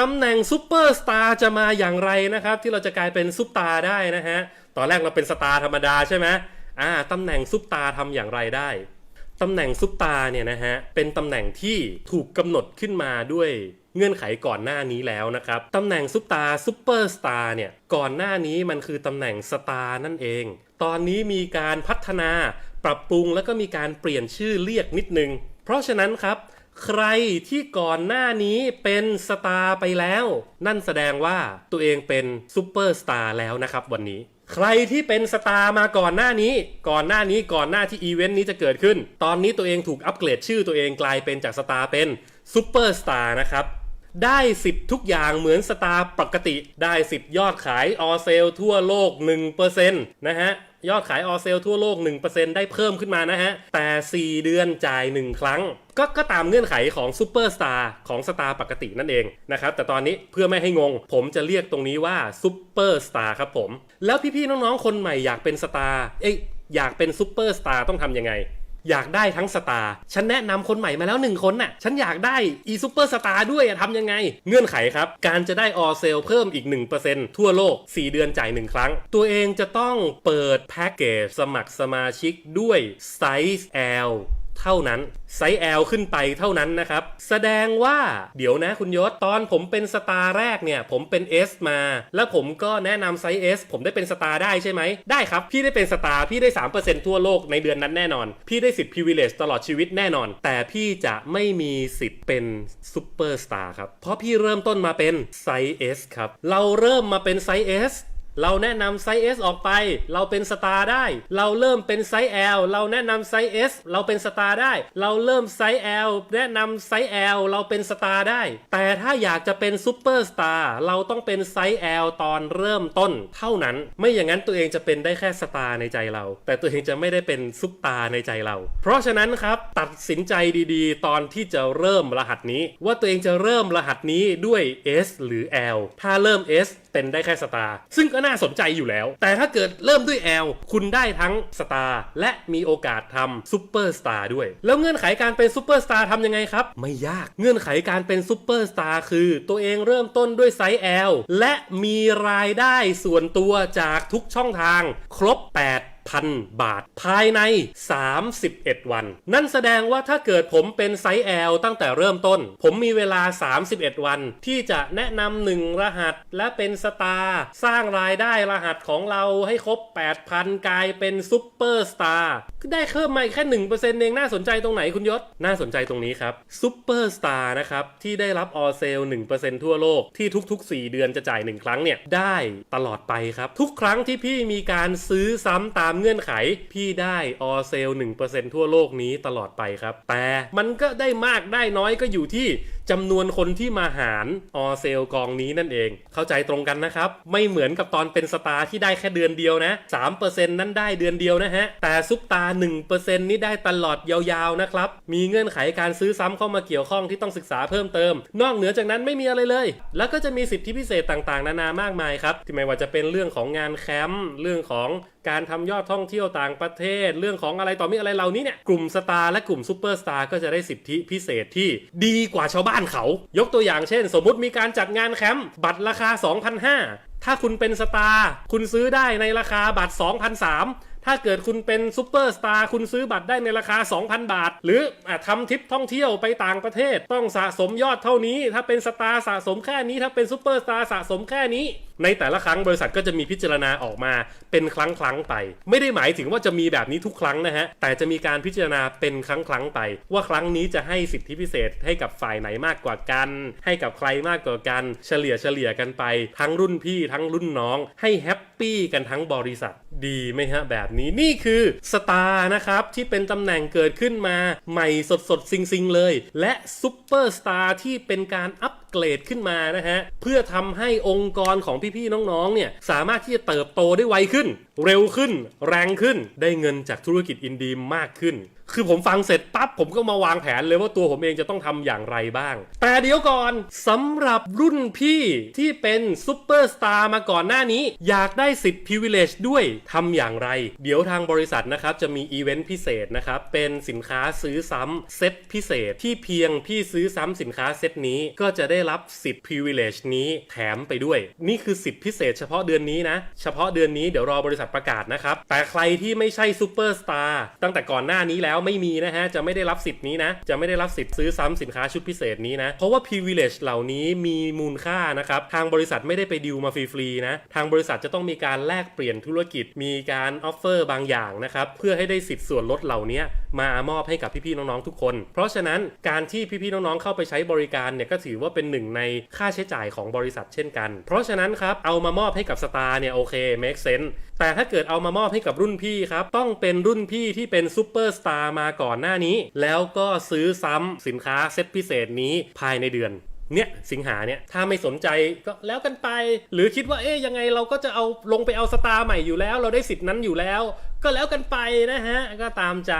ตำแหน่งซูเปอร์สตาร์จะมาอย่างไรนะครับ ที่เราจะกลายเป็นซุปตาร์ได้นะฮะ ตอนแรกเราเป็นสตาร์ธรรมดาใช่ไหมอ่าตำแหน่งซุปตาร์ทำอย่างไรได้ตำแหน่งซุปตาเนี่ยนะฮะเป็นตำแหน่งที่ถูกกำหนดขึ้นมาด้วยเงื่อนไขก่อนหน้านี้แล้วนะครับตำแหน่งซุปตาซุปเปอร์สตาร์เนี่ยก่อนหน้านี้มันคือตำแหน่งสตาร์นั่นเอง ตอนนี้มีการพัฒนาปรับปรุงแล้วก็มีการเปลี่ยนชื่อเรียกนิดนึง เพราะฉะนั้นครับ ใครที่ก่อนหน้านี้เป็นสตาร์ไปแล้ว นั่นแสดงว่าตัวเองเป็นซูเปอร์สตาร์แล้วนะครับวันนี้ ใครที่เป็นสตาร์มาก่อนหน้านี้ ก่อนหน้านี้ก่อนหน้าที่อีเวนต์นี้จะเกิดขึ้น ตอนนี้ตัวเองถูกอัปเกรดชื่อตัวเองกลายเป็นจากสตาร์เป็นซูเปอร์สตาร์นะครับได้สิทธิ์ทุกอย่างเหมือนสตาร์ปกติ ได้สิทธิ์ยอดขายออเซลทั่วโลก 1%นะฮะ ยอดขายออเซลทั่วโลก 1%ได้เพิ่มขึ้นมานะฮะ แต่ 4 เดือนจ่าย 1 ครั้ง ก็ก็ตามเงื่อนไขของซูเปอร์สตาร์ของสตาร์ปกตินั่นเองนะครับแต่ตอนนี้เพื่อไม่ให้งง ผมจะเรียกตรงนี้ว่าซูเปอร์สตาร์ครับผม แล้วพี่ๆน้องๆ คนใหม่อยากเป็นสตาร์เอ้ยอยากเป็นซูเปอร์สตาร์ต้องทำยังไงอยากได้ทั้งสตาร์ ฉันแนะนำคนใหม่มาแล้วหนึ่งคนน่ะ ฉันอยากได้อีซูเปอร์สตาร์ด้วยอะทำยังไง เงื่อนไขครับ การจะได้ออเซลเพิ่มอีก 1%ทั่วโลก 4 เดือนจ่าย 1 ครั้ง ตัวเองจะต้องเปิดแพ็กเกจสมัครสมาชิกด้วยไซส์ L เท่านั้น ไซส์ L ขึ้นไปเท่านั้นนะครับ แสดงว่าเดี๋ยวนะคุณยศตอนผมเป็นสตาร์แรกเนี่ย ผมเป็น S มา แล้วผมก็แนะนำไซส์ S ผมได้เป็นสตาร์ได้ใช่ไหม ได้ครับ พี่ได้เป็นสตาร์พี่ได้ 3%ทั่วโลกในเดือนนั้นแน่นอน พี่ได้สิทธิ์ privilege ตลอดชีวิตแน่นอน แต่พี่จะไม่มีสิทธิ์เป็นซูเปอร์สตาร์ครับเพราะพี่เริ่มต้นมาเป็นไซส์ S ครับเราเริ่มมาเป็นไซส์ S เราแนะนำไซส์ S ออกไป เราเป็นสตาร์ได้ เราเริ่มเป็นไซส์ L เราแนะนำไซส์ S เราเป็นสตาร์ได้ เราเริ่มไซส์ L แนะนำไซส์ L เราเป็นสตาร์ได้ แต่ถ้าอยากจะเป็นซูเปอร์สตาร์เราต้องเป็นไซส์ L ตอนเริ่มต้น เท่านั้น ไม่อย่างนั้นตัวเองจะเป็นได้แค่สตาร์ในใจเรา แต่ตัวเองจะไม่ได้เป็นซุปตาร์ในใจเรา เพราะฉะนั้นครับตัดสินใจดีๆ ตอนที่จะเริ่มรหัสนี้ ว่าตัวเองจะเริ่มรหัสนี้ด้วย S หรือ L ถ้าเริ่ม S เป็นได้แค่สตาร์ซึ่งก็น่าสนใจอยู่แล้ว แต่ถ้าเกิดเริ่มด้วยแอลคุณได้ทั้งสตาร์และมีโอกาสทำซูเปอร์สตาร์ด้วย แล้วเงื่อนไขการเป็นซูเปอร์สตาร์ทำยังไงครับ ไม่ยากเงื่อนไขการเป็นซูเปอร์สตาร์คือ ตัวเองเริ่มต้นด้วยไซส์ L และมีรายได้ส่วนตัวจากทุกช่องทางครบ 8 พันบาท ภายใน 31 วัน นั่นแสดงว่าถ้าเกิดผมเป็นไซส์ L ตั้งแต่เริ่มต้น ผมมีเวลา 31 วัน ที่จะแนะนำหนึ่งรหัสและเป็นสตาร์สร้างรายได้รหัสของเราให้ครบ 8,000 กลายเป็นซุปเปอร์สตาร์ได้เพิ่มมาอีกแค่ 1%เองน่าสนใจตรงไหนคุณยศ น่าสนใจตรงนี้ครับซุปเปอร์สตาร์นะครับ ที่ได้รับออเซล1%ทั่วโลกที่ทุก ๆ 4 เดือนจะจ่าย 1 ครั้งเนี่ย ได้ตลอดไปครับ ทุกครั้งที่พี่มีการซื้อซ้ำตามเงื่อนไข พี่ได้ออเซล1%ทั่วโลกนี้ตลอดไปครับ แต่มันก็ได้มากได้น้อยก็อยู่ที่จำนวนคนที่มาหารออเซลกองนี้นั่นเอง เข้าใจตรงกันนะครับ ไม่เหมือนกับตอนเป็นสตาร์ที่ได้แค่เดือนเดียวนะ3%นั้นได้เดือนเดียวนะฮะ แต่ซุปตา 1%นี่ได้ตลอดยาวๆนะครับ มีเงื่อนไขการซื้อซ้ำเข้ามาเกี่ยวข้องที่ต้องศึกษาเพิ่มเติม นอกเหนือจากนั้นไม่มีอะไรเลย แล้วก็จะมีสิทธิพิเศษต่างๆ นานามากมายครับที่ไม่ว่าจะเป็นเรื่องของงานแคมป์เรื่องของการทำยอดท่องเที่ยวต่างประเทศ เรื่องของอะไรต่อมีอะไรเหล่านี้เนี่ยกลุ่มสตาร์และกลุ่มซูเปอร์สตาร์ก็จะได้สิทธิพิเศษที่ดีกว่าชาวบ้านเขา ยกตัวอย่างเช่น สมมุติมีการจัดงานแคมป์บัตรราคา 2,500 ถ้าคุณเป็นสตาร์คุณซื้อได้ในราคาบัตร 2,300ถ้าเกิดคุณเป็นซูเปอร์สตาร์คุณซื้อบัตรได้ในราคา 2,000 บาท หรืออทำทริปท่องเที่ยวไปต่างประเทศ ต้องสะสมยอดเท่านี้ ถ้าเป็นสตาร์สะสมแค่นี้ ถ้าเป็นซูเปอร์สตาร์สะสมแค่นี้ ในแต่ละครั้งบริษัทก็จะมีพิจารณาออกมาเป็นครั้งครั้งไป ไม่ได้หมายถึงว่าจะมีแบบนี้ทุกครั้งนะฮะ แต่จะมีการพิจารณาเป็นครั้งครั้งไป ว่าครั้งนี้จะให้สิทธิพิเศษให้กับฝ่ายไหนมากกว่ากัน ให้กับใครมากกว่ากันเฉลี่ยเฉลี่ยกันไป ทั้งรุ่นพี่ทั้งรุ่นน้อง ให้แฮปปี้กันทั้งบริษัทดีไหมฮะแบบนี้นี่คือสตาร์นะครับที่เป็นตำแหน่งเกิดขึ้นมาใหม่สดสดๆซิงๆเลย และซุปเปอร์สตาร์ที่เป็นการอัปเกรดขึ้นมานะฮะ เพื่อทำให้องค์กรของพี่ๆน้องๆเนี่ยสามารถที่จะเติบโตได้ไวขึ้น เร็วขึ้น แรงขึ้นได้เงินจากธุรกิจอินดีมากขึ้น คือผมฟังเสร็จปั๊บผมก็มาวางแผนเลยว่าตัวผมเองจะต้องทำอย่างไรบ้าง แต่เดี๋ยวก่อนสำหรับรุ่นพี่ที่เป็นซูเปอร์สตาร์มาก่อนหน้านี้ อยากได้สิทธิ์ privilege ด้วยทำอย่างไร เดี๋ยวทางบริษัทนะครับจะมีอีเวนต์พิเศษนะครับ เป็นสินค้าซื้อซ้ำเซ็ตพิเศษที่เพียงพี่ซื้อซ้ำสินค้าเซ็ตนี้ก็จะได้รับสิทธิ์ privilege นี้แถมไปด้วย นี่คือสิทธิพิเศษเฉพาะเดือนนี้นะ เฉพาะเดือนนี้เดี๋ยวรอบริษัทประกาศนะครับแต่ใครที่ไม่ใช่ซูเปอร์สตาร์ตั้งแต่ก่อนหน้านี้แล้วไม่มีนะฮะ จะไม่ได้รับสิทธิ์นี้นะ จะไม่ได้รับสิทธิ์ซื้อซ้ำสินค้าชุดพิเศษนี้นะ เพราะว่า privilege เหล่านี้มีมูลค่านะครับ ทางบริษัทไม่ได้ไปดิวมาฟรีๆนะ ทางบริษัทจะต้องมีการแลกเปลี่ยนธุรกิจ มีการออฟเฟอร์บางอย่างนะครับ เพื่อให้ได้สิทธิ์ส่วนลดเหล่านี้ มามอบให้กับพี่ๆน้องๆทุกคน เพราะฉะนั้นการที่พี่ๆน้องๆเข้าไปใช้บริการเนี่ยก็ถือว่าเป็นหนึ่งในค่าใช้จ่ายของบริษัทเช่นกัน เพราะฉะนั้นครับเอามามอบให้กับสตาร์เนี่ยโอเค make sense แต่ถ้าเกิดเอามามอบให้กับรุ่นพี่ครับต้องเป็นรุ่นพี่ที่เป็นซูเปอร์สตาร์มาก่อนหน้านี้ แล้วก็ซื้อซ้ำสินค้าเซ็ตพิเศษนี้ภายในเดือนเนี่ยสิงหาเนี่ยถ้าไม่สนใจก็แล้วกันไป หรือคิดว่าเอ๊ยยังไงเราก็จะเอาลงไปเอาสตาร์ใหม่อยู่แล้ว เราได้สิทธิ์นั้นอยู่แล้ว ก็แล้วกันไปนะฮะ ก็ตามใจ